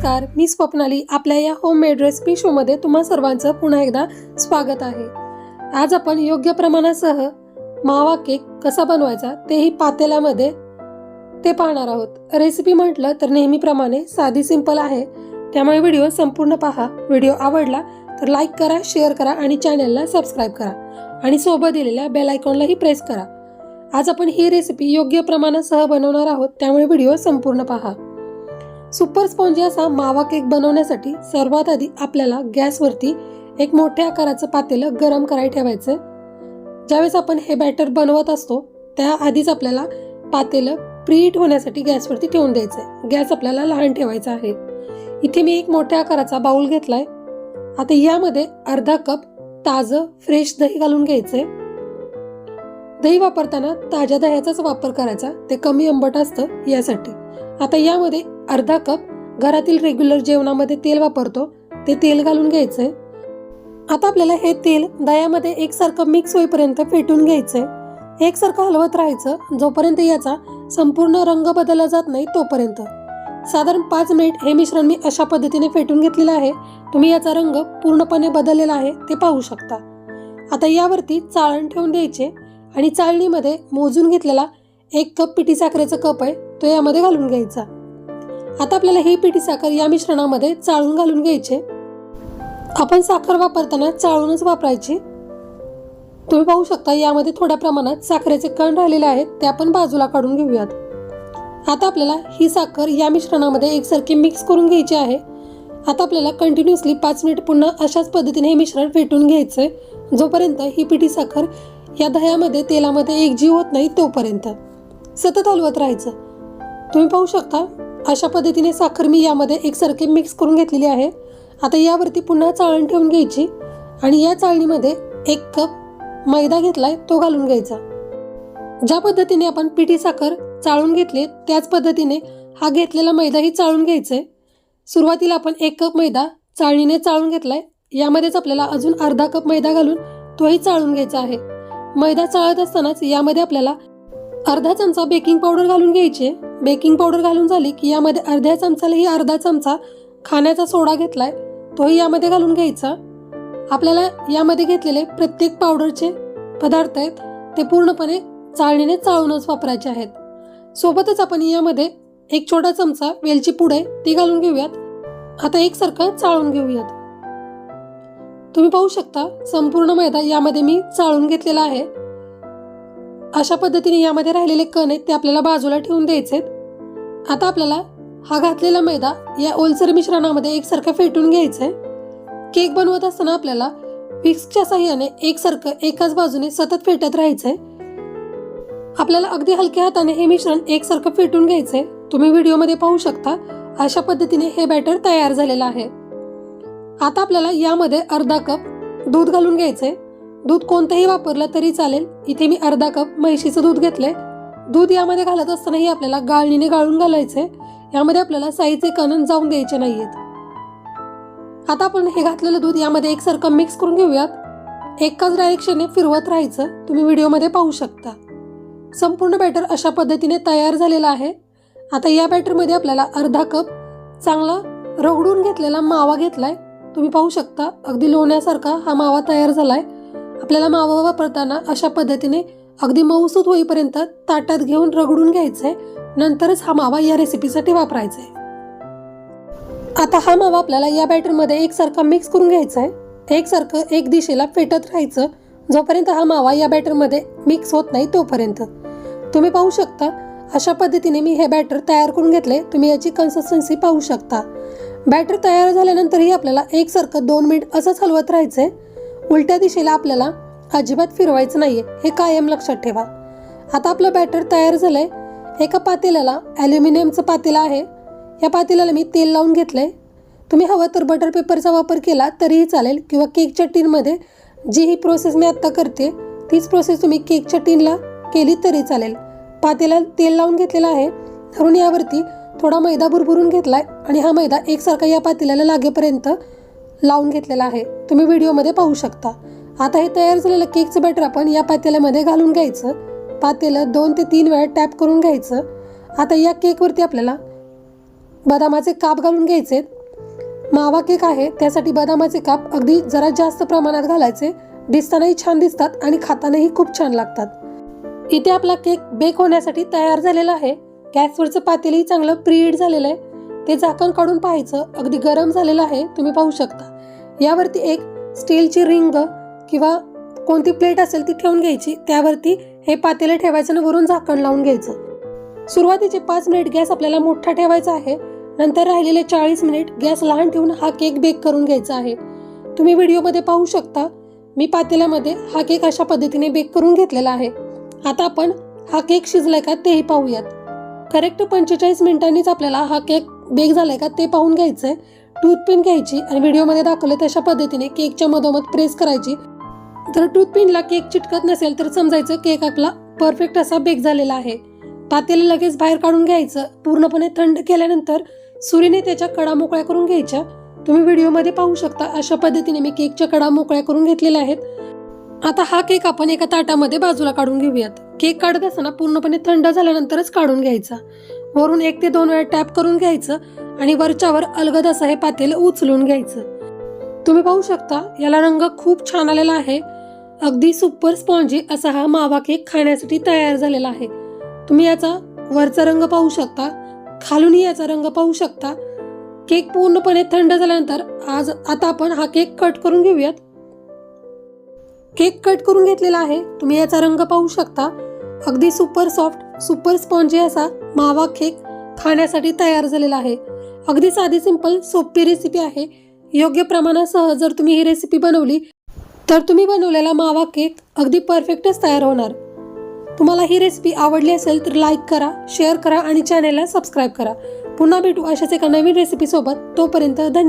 नमस्कार मी स्वप्नाली. आपल्या या होममेड रेसिपी शोमध्ये तुम्हा सर्वांचं पुन्हा एकदा स्वागत आहे. आज आपण योग्य प्रमाणासह मावा केक कसा बनवायचा तेही पातेल्यामध्ये ते पाहणार आहोत. रेसिपी म्हटलं तर नेहमीप्रमाणे साधी सिंपल आहे. त्यामुळे व्हिडिओ संपूर्ण पहा. व्हिडिओ आवडला तर लाईक करा शेअर करा आणि चॅनलला सबस्क्राईब करा. आणि सोबत दिलेल्या बेल आयकॉनलाही प्रेस करा. आज आपण ही रेसिपी योग्य प्रमाणासह बनवणार आहोत. त्यामुळे व्हिडिओ संपूर्ण पहा. सुपर स्पॉन्जी असा मावा केक बनवण्यासाठी सर्वात आधी आपल्याला गॅसवरती एक मोठ्या आकाराचं पातेलं गरम करायला ठेवायचं ज्यावेळेस आपण हे बॅटर बनवत असतो त्याआधीच आपल्याला पातेलं प्रीट होण्यासाठी गॅसवरती ठेवून द्यायचं आहे गॅस आपल्याला लहान ठेवायचा आहे. इथे मी एक मोठ्या आकाराचा बाउल घेतलाय. आता यामध्ये अर्धा कप ताजं फ्रेश दही घालून घ्यायचंय. दही वापरताना ताज्या दह्याचाच वापर करायचा. ते कमी आंबट असतं यासाठी. आता यामध्ये अर्धा कप घरातील रेग्युलर जेवणामध्ये तेल वापरतो. ते तेल घालून घ्यायचंय. आता आपल्याला हे तेल दह्यामध्ये एकसारखं मिक्स होईपर्यंत फेटून घ्यायचंय. एकसारखं हलवत राहायचं. जोपर्यंत याचा संपूर्ण रंग बदलला जात नाही तोपर्यंत. साधारण पाच मिनिट हे मिश्रण मी अशा पद्धतीने फेटून घेतलेलं आहे. तुम्ही याचा रंग पूर्णपणे बदललेला आहे ते पाहू शकता. आता यावरती चाळण ठेवून द्यायचे आणि चाळणीमध्ये मोजून घेतलेला एक कप पिठी साखरेचा कप आहे तो यामध्ये घालून घ्यायचा. आता आपल्याला ही पिठी साखर या मिश्रणामध्ये चाळून घालून घ्यायचे. आपण साखर वापरताना चाळूनच वापरायची. तुम्ही पाहू शकता यामध्ये थोड्या प्रमाणात साखरेचे कण राहिलेले आहेत ते आपण बाजूला काढून घेऊयात. आता आपल्याला ही साखर या मिश्रणामध्ये एकसारखी मिक्स करून घ्यायची आहे. आता आपल्याला कंटिन्युअसली पाच मिनिट पुन्हा अशाच पद्धतीने हे मिश्रण फेटून आहे जोपर्यंत ही पिठी साखर या दह्यामध्ये तेलामध्ये एकजीव होत नाही तोपर्यंत. सतत हलवत राहायचं. तुम्ही पाहू शकता अशा पद्धतीने साखर मी यामध्ये एकसारखे मिक्स करून घेतलेली आहे. आता यावरती पुन्हा चाळण ठेवून घ्यायची आणि या चाळणीमध्ये एक कप मैदा घेतलाय तो घालून घ्यायचा. ज्या पद्धतीने आपण पिठी साखर चाळून घेतली त्याच पद्धतीने हा घेतलेला मैदाही चाळून घ्यायचा आहे. सुरुवातीला आपण एक कप मैदा चाळणीने चाळून घेतलाय. यामध्येच आपल्याला अजून अर्धा कप मैदा घालून तोही चाळून घ्यायचा आहे. मैदा चाळत असतानाच यामध्ये आपल्याला अर्धा चमचा बेकिंग पावडर घालून घ्यायची. बेकिंग पावडर घालून झाली की यामध्ये अर्ध्या चमचालाही अर्धा चमचा खाण्याचा सोडा घेतलाय तोही यामध्ये घालून घ्यायचा. आपल्याला यामध्ये घेतलेले प्रत्येक पावडरचे पदार्थ आहेत ते पूर्णपणे चाळणीने चाळूनच वापरायचे आहेत. सोबतच आपण यामध्ये एक छोटा चमचा वेलची पूड आहे ती घालून घेऊयात. आता एकसारखं चाळून घेऊयात. तुम्ही पाहू शकता संपूर्ण मैदा यामध्ये मी चाळून घेतलेला आहे. अशा पद्धतीने यामध्ये राहिलेले कण आहेत ते आपल्याला बाजूला ठेवून द्यायचे आता आपल्याला हा घातलेला मैदा या ओलसर मिश्रणामध्ये एकसारखं फेटून घ्यायचं आहे केक बनवत असताना आपल्याला विक्सच्या साह्याने एकसारखं एकाच बाजूने सतत फेटत राहायचं आहे आपल्याला अगदी हलक्या हाताने हे मिश्रण एकसारखं फेटून घ्यायचंय. तुम्ही व्हिडिओमध्ये पाहू शकता अशा पद्धतीने हे बॅटर तयार झालेलं आहे. आता आपल्याला यामध्ये अर्धा कप दूध घालून घ्यायचं आहे दूध कोणतंही वापरलं तरी चालेल. इथे मी अर्धा कप म्हैशीचं दूध घेतलंय. दूध यामध्ये घालत असतानाही आपल्याला गाळणीने गाळून घालायचंय. यामध्ये आपल्याला साईचे कणन जाऊन द्यायचे नाहीयेत. आता आपण हे घातलेलं दूध यामध्ये एकसारखं मिक्स करून घेऊयात. एकाच डायरेक्शनने फिरवत राहायचं. तुम्ही व्हिडिओमध्ये पाहू शकता. संपूर्ण बॅटर अशा पद्धतीने तयार झालेला आहे. आता या बॅटरमध्ये आपल्याला अर्धा कप चांगला रगडून घेतलेला मावा घेतलाय. तुम्ही पाहू शकता अगदी लोण्यासारखा हा मावा तयार झालाय. आपल्याला मावा वापरताना अशा पद्धतीने अगदी मऊसूत होईपर्यंत ताटात घेऊन रगडून घ्यायचं आहे नंतरच हा मावा या रेसिपीसाठी वापरायचा आहे आता हा मावा आपल्याला या बॅटरमध्ये एकसारखा मिक्स करून घ्यायचा आहे एकसारखं एक दिशेला फेटत राहायचं. जोपर्यंत हा मावा या बॅटरमध्ये मिक्स होत नाही तोपर्यंत. तुम्ही पाहू शकता अशा पद्धतीने मी हे बॅटर तयार करून घेतले. तुम्ही याची कन्सिस्टन्सी पाहू शकता. बॅटर तयार झाल्यानंतरही आपल्याला एकसारखं दोन मिनिट असंच हलवत राहायचं आहे उलट्या दिशेला आपल्याला अजिबात फिरवायचं नाहीये हे कायम लक्षात ठेवा. आता आपलं बॅटर तयार झालंय. एका पातेल्याला ॲल्युमिनियमचं पातेलं आहे. या पातेल्याला मी तेल लावून घेतलंय. तुम्ही हवं तर बटर पेपरचा वापर केला तरीही चालेल किंवा केकच्या टीनमध्ये जी ही प्रोसेस मी आत्ता करते तीच प्रोसेस तुम्ही केकच्या टीनला केली तरी चालेल. पातेला तेल लावून घेतलेलं आहे. धरून यावरती थोडा मैदा भुरभुरून आहे आणि हा मैदा एकसारखा या पातेल्याला लागेपर्यंत लावून घेतलेला आहे. तुम्ही व्हिडिओमध्ये पाहू शकता. आता हे तयार झालेलं केकचं बॅटर आपण या पातेल्यामध्ये घालून घ्यायचं. पातेलं दोन ते तीन वेळा टॅप करून घ्यायचं. आता या केकवरती आपल्याला बदामाचे काप घालून घ्यायचे. मावा केक आहे त्यासाठी बदामाचे काप अगदी जरा जास्त प्रमाणात घालायचे. दिसतानाही छान दिसतात आणि खातानाही खूप छान लागतात. इथे आपला केक बेक होण्यासाठी तयार झालेला आहे. गॅसवरचं पातेलही चांगलं प्रीहीट झालेलं आहे. ते झाकण काढून पाहायचं. अगदी गरम झालेलं आहे तुम्ही पाहू शकता. यावरती एक स्टीलची रिंग किंवा कोणती प्लेट असेल ती ठेवून घ्यायची. त्यावरती हे पातेलं ठेवायचं आणि वरून झाकण लावून घ्यायचं. सुरुवातीचे पाच मिनिट गॅस आपल्याला मोठा ठेवायचा आहे. नंतर राहिलेले चाळीस मिनिट गॅस लहान ठेवून हा केक बेक करून घ्यायचा आहे. तुम्ही व्हिडिओमध्ये पाहू शकता मी पातेल्यामध्ये हा केक अशा पद्धतीने बेक करून घेतलेला आहे. आता आपण हा केक शिजलाय का तेही पाहूयात. करेक्ट पंचेचाळीस मिनिटांनीच आपल्याला हा केक बेक झालाय का ते पाहून घ्यायचं आहे टूथपिन घ्यायची आणि व्हिडिओमध्ये दाखवले तशा पद्धतीने केकच्या मधोमध प्रेस करायची. जर टूथपिनला केक चिटकत नसेल तर समजायचं केक आपला परफेक्ट असा बेक झालेला आहे. पातेले लगेच बाहेर काढून घ्यायचं. पूर्णपणे थंड केल्यानंतर सुरीने त्याच्या कडा मोकळ्या करून घ्यायच्या. तुम्ही व्हिडिओमध्ये पाहू शकता अशा पद्धतीने मी केकच्या कडा मोकळ्या करून घेतलेल्या आहेत. आता हा केक आपण एका ताटामध्ये बाजूला काढून घेऊयात. केक काढत असताना पूर्णपणे थंड झाल्यानंतरच काढून घ्यायचा. वरून एक ते दोन वेळा टॅप करून घ्यायचं आणि वरच्यावर अलगद असं हे पातेलं उचलून घ्यायचं. तुम्ही पाहू शकता याला रंग खूप छान आलेला आहे. अगदी सुपर स्पॉन्जी असा हा मावा केक खाण्यासाठी तयार झालेला आहे. तुम्ही याचा वरचा रंग पाहू शकता खालूनही याचा रंग पाहू शकता. केक पूर्णपणे थंड झाल्यानंतर आज आता आपण हा केक कट करून घेऊयात. केक कट करून घेतलेला आहे तुम्ही याचा रंग पाहू शकता. अगदी सुपर सॉफ्ट सुपर स्पॉन्जी असा मावा केक खाण्यासाठी तयार झालेला आहे. अगदी साधी सिंपल सोपी रेसिपी आहे. योग्य प्रमाणासह जर तुम्ही ही रेसिपी बनवली तर तुम्ही बनवलेला मावा केक अगदी परफेक्टच तयार होणार. तुम्हाला ही रेसिपी आवडली असेल तर लाईक करा शेअर करा आणि चॅनेलला सबस्क्राईब करा. पुन्हा भेटू अशाच एका नवीन रेसिपीसोबत तोपर्यंत धन्यवाद.